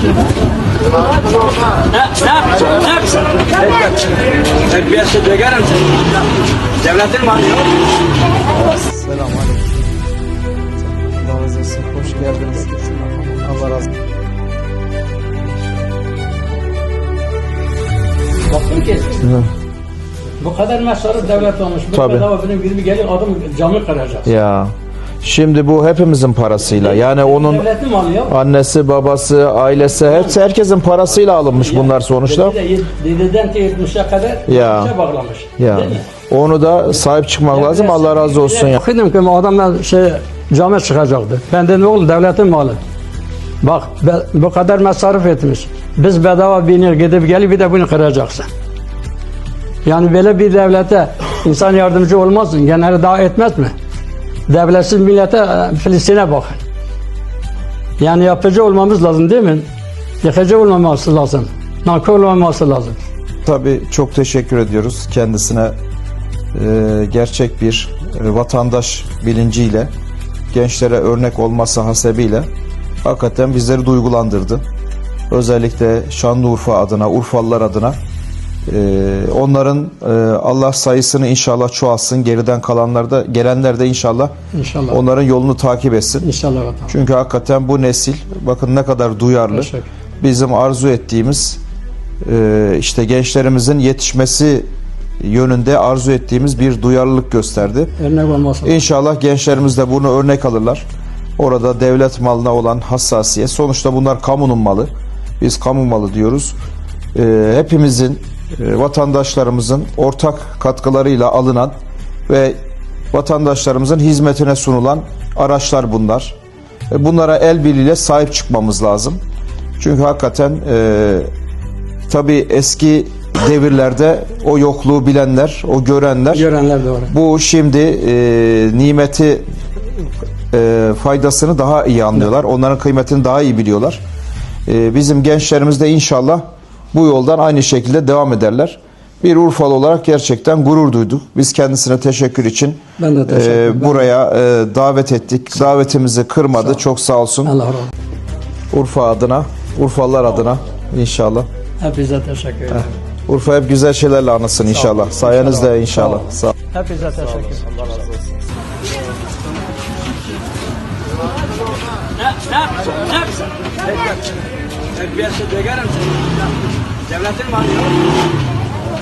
Ne, ne yapacaksın? Ne yapacaksın? Terbiyesiz dögerim seni. Devletin yok. Selam aleyküm. Allah razı olsun. Hoş geldiniz. Allah razı olsun. Baktım ki bu kadar mesele devlet olmuş. Bu Tabii. benim gibi geliyor adam camı kıracak. Ya. Şimdi bu hepimizin parasıyla. Yani onun annesi, babası, ailesi hepsi herkesin parasıyla alınmış bunlar sonuçta. Dededen te 70'e kadar Ya. bağlamış. Ya. Onu da sahip çıkmak lazım. Allah razı olsun ya. Bakıyordum ki adamlar şey cami çıkacaktı. Ben dedim oğlum devletin malı. Bak bu kadar masraf etmiş. Biz bedava biner gidip gelip bir de bunu kıracaksın. Yani böyle bir devlete insan yardımcı olmaz mı? Genelde daha etmez mi? Devletsiz millete e, Filistin'e bakın. Yani yapıcı olmamız lazım değil mi? Yıkıcı olmaması lazım. Nankör olmaması lazım. Tabii çok teşekkür ediyoruz kendisine. e, gerçek bir e, vatandaş bilinciyle, gençlere örnek olması hasebiyle hakikaten bizleri duygulandırdı. Özellikle Şanlıurfa adına, Urfalılar adına onların e, Allah sayısını inşallah çoğalsın. Geriden kalanlar da gelenler de inşallah İnşallah. onların yolunu takip etsin. İnşallah vatan. Çünkü hakikaten bu nesil bakın ne kadar duyarlı. Teşekkür. Bizim arzu ettiğimiz e, işte gençlerimizin yetişmesi yönünde arzu ettiğimiz bir duyarlılık gösterdi. Örnek olması lazım. İnşallah gençlerimiz de bunu örnek alırlar. Orada devlet malına olan hassasiyet. Sonuçta bunlar kamunun malı. Biz kamu malı diyoruz. E, hepimizin, vatandaşlarımızın ortak katkılarıyla alınan ve vatandaşlarımızın hizmetine sunulan araçlar bunlar. E, bunlara el birliğiyle sahip çıkmamız lazım. Çünkü hakikaten e, tabii eski devirlerde o yokluğu bilenler, o görenler Görenler doğru. bu şimdi e, nimeti e, faydasını daha iyi anlıyorlar. Onların kıymetini daha iyi biliyorlar. E, bizim gençlerimiz de inşallah bu yoldan aynı şekilde devam ederler. Bir Urfalı olarak gerçekten gurur duyduk. Biz kendisine teşekkür için Ben de teşekkür e, buraya e, davet ettik. Davetimizi kırmadı. Çok sağ olsun. Allah razı olsun. Urfa adına, Urfalılar adına inşallah. Hepinize teşekkür ederim. Urfa hep güzel şeylerle anılsın inşallah. Sayenizde inşallah. Sağ olun. Hepinize teşekkür ederim. Yapacaksın? Terbiyesiz dögerim seni. Devletin malı yok.